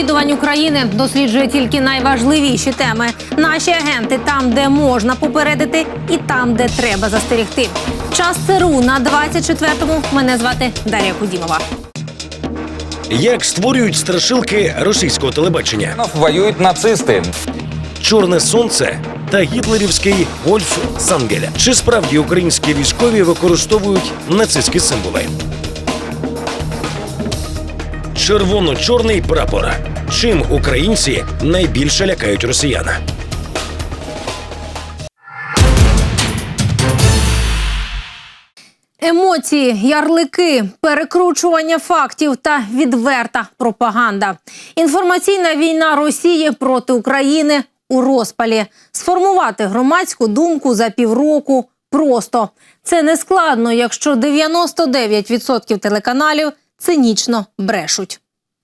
розслідувань України досліджує тільки найважливіші теми. Наші агенти там, де можна попередити, і там, де треба застерегти. Час ЦРУ на 24-му. Мене звати Дар'я Кудімова. Як створюють страшилки російського телебачення? воюють нацисти. Чорне сонце та гітлерівський Вольф Сангеля. Чи справді українські військові використовують нацистські символи? Червоно-чорний прапор. Чим українці найбільше лякають росіяна? Емоції, ярлики, перекручування фактів та відверта пропаганда. Інформаційна війна Росії проти України у розпалі. Сформувати громадську думку за півроку просто. Це не складно, якщо 99% телеканалів цинічно брешуть.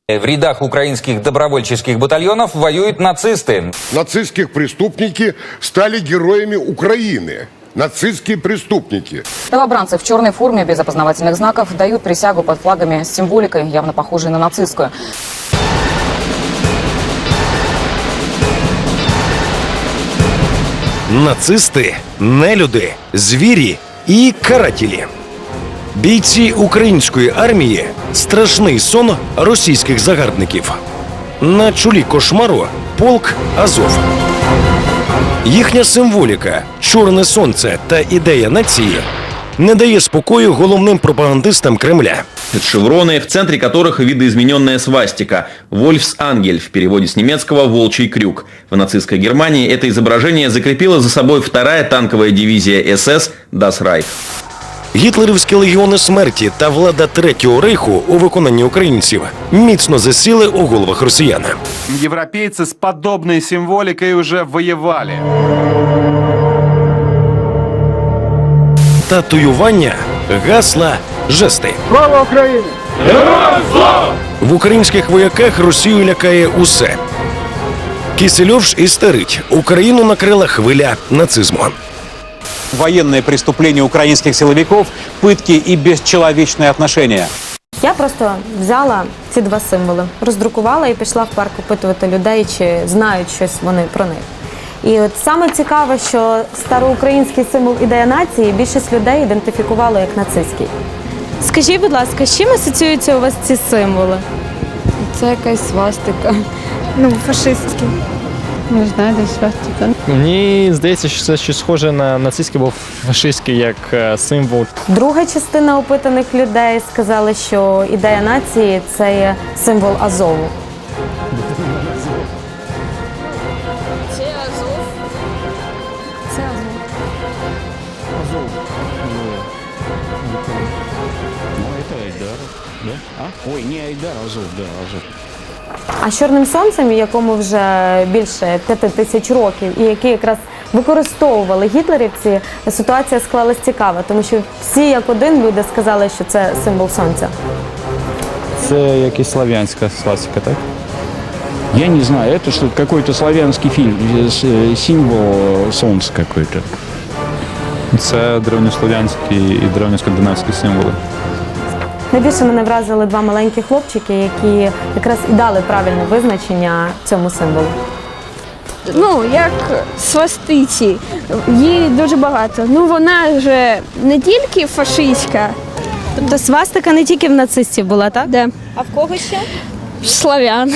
В рядах украинских добровольческих батальонов воюют нацисты. Нацистские преступники стали героями Украины. Нацистские преступники. Новобранцы в черной форме без опознавательных знаков дают присягу под флагами с символикой, явно похожей на нацистскую. Нацисти, нелюди, звірі і карателі. Бійці української армії страшний сон російських загарбників. На чолі кошмару полк Азов. Їхня символіка, чорне сонце та ідея нації не дає спокою головним пропагандистам Кремля. Это шевроны, в центре которых видоизмененная свастика «Вольфсангель» в переводе с немецкого «волчий крюк». В нацистской Германии это изображение закрепила за собой вторая танковая дивизия СС «Das Reich». Гітлерівські легіони смерті та влада третього рейху у виконанні українців міцно засіли у головах росіян. Европейцы с подобной символикой уже воевали. Татуювання, гасла, жести. Слава Україні! Героям слава! В українських вояках Росію лякає усе. Кисельов ж істерить. Україну накрила хвиля нацизму военные преступления украинских силовиков, пытки и бесчеловечные отношения. Я просто взяла ці два символи, роздрукувала і пішла в парк опитувати людей, чи знають щось вони про них. І от саме цікаве, що староукраїнський символ ідея нації більшість людей ідентифікувало як нацистський. Скажіть, будь ласка, з чим асоціюються у вас ці символи? Це якась свастика. Ну, фашистські. Не знаю, де свастика. Мені здається, що це щось схоже на нацистський або фашистський як е, символ. Друга частина опитаних людей сказали, що ідея нації це є символ Азову. Ой, не Айдар, Азов, да, Азов. А з чорним сонцем, якому вже більше п'яти тисяч років, і який якраз використовували гітлерівці, ситуація склалась цікава, тому що всі як один люди сказали, що це символ сонця. Це якась слав'янська свастика, так? Я не знаю, это что какой-то славянский фильм, э, с- э, символ э, солнца какой-то. Це древньослов'янські і древньоскандинавські символи. Найбільше мене вразили два маленькі хлопчики, які якраз і дали правильне визначення цьому символу. Ну, як свастиці. Її дуже багато. Ну, вона вже не тільки фашистська, Тобто свастика не тільки в нацистів була, так? Да. А в кого ще? Славян.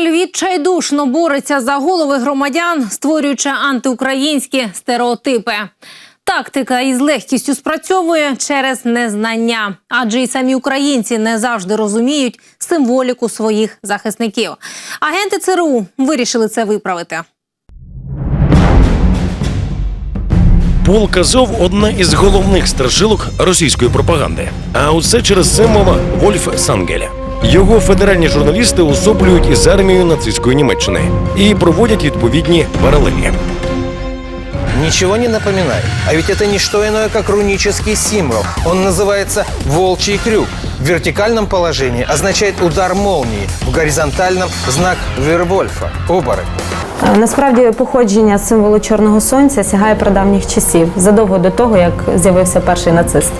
Кремль відчайдушно бореться за голови громадян, створюючи антиукраїнські стереотипи. Тактика із легкістю спрацьовує через незнання, адже й самі українці не завжди розуміють символіку своїх захисників. Агенти ЦРУ вирішили це виправити. Полк Азов – одна із головних страшилок російської пропаганди. А усе через символа Вольф Сангеля. Його федеральні журналісти особлюють із армією нацистської Німеччини і проводять відповідні паралелі. Ничего не напоминает. А ведь это не что иное, как рунический символ. Он называется «волчий крюк». в вертикальном положении означает удар молнии, в горизонтальном – знак Вервольфа, оборотня. Насправді походження символу чорного сонця сягає прадавніх часів, задовго до того, як з'явився перший нацист.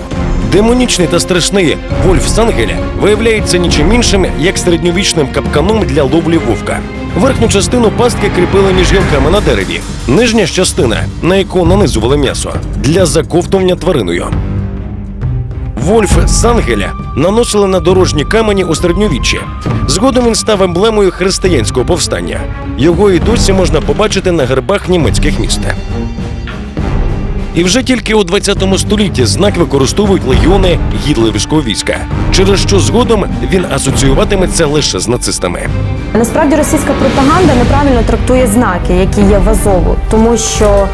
Демонічний та страшний Вольф Сангеля виявляється нічим іншим, як середньовічним капканом для ловлі вовка. Верхню частину пастки кріпили між гілками на дереві. Нижня частина, на яку нанизували м'ясо, для заковтування твариною. Вольф Сангеля наносили на дорожні камені у середньовіччі. Згодом він став емблемою християнського повстання. Його і досі можна побачити на гербах німецьких міст. І вже тільки у 20 столітті знак використовують легіони гітлерівського війська, через що згодом він асоціюватиметься лише з нацистами. Насправді російська пропаганда неправильно трактує знаки, які є в Азову, тому що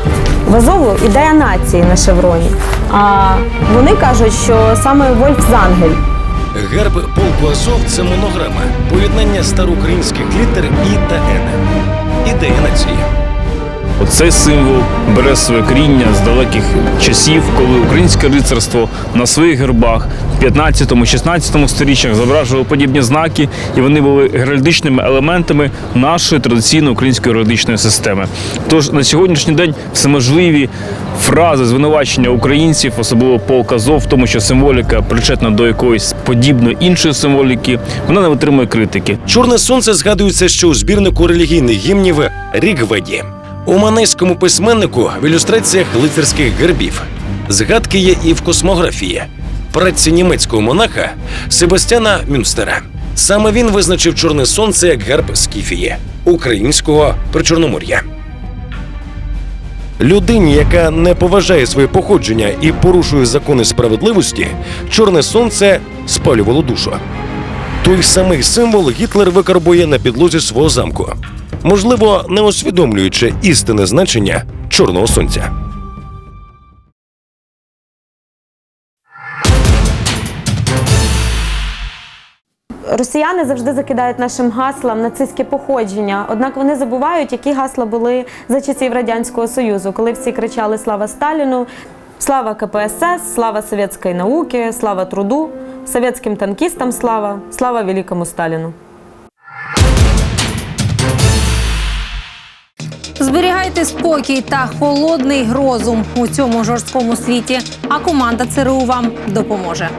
в Азову ідея нації на шевроні. А вони кажуть, що саме Вольф Зангель Герб полку Азов це монограма, поєднання староукраїнських літер І та Н. Ідея нації. Оцей символ бере своє коріння з далеких часів, коли українське рицарство на своїх гербах в 15-16 сторіччях зображувало подібні знаки, і вони були геральдичними елементами нашої традиційної української геральдичної системи. Тож на сьогоднішній день всеможливі фрази звинувачення українців, особливо полк Азов, в тому, що символіка причетна до якоїсь подібної іншої символіки, вона не витримує критики. Чорне сонце згадується ще у збірнику релігійних гімнів Рігведі. У манейському письменнику в ілюстраціях лицарських гербів. Згадки є і в космографії. Праці німецького монаха Себастьяна Мюнстера. Саме він визначив чорне сонце як герб Скіфії, українського причорномор'я. Людині, яка не поважає своє походження і порушує закони справедливості, чорне сонце спалювало душу. Той самий символ Гітлер викарбує на підлозі свого замку, можливо, не усвідомлюючи істинне значення чорного сонця. Росіяни завжди закидають нашим гаслам нацистське походження. Однак вони забувають, які гасла були за часів радянського союзу, коли всі кричали Слава Сталіну, слава КПСС, слава совєтської науки, слава труду, совєтським танкістам слава, слава великому Сталіну. Зберігайте спокій та холодний розум у цьому жорсткому світі. А команда ЦРУ вам допоможе.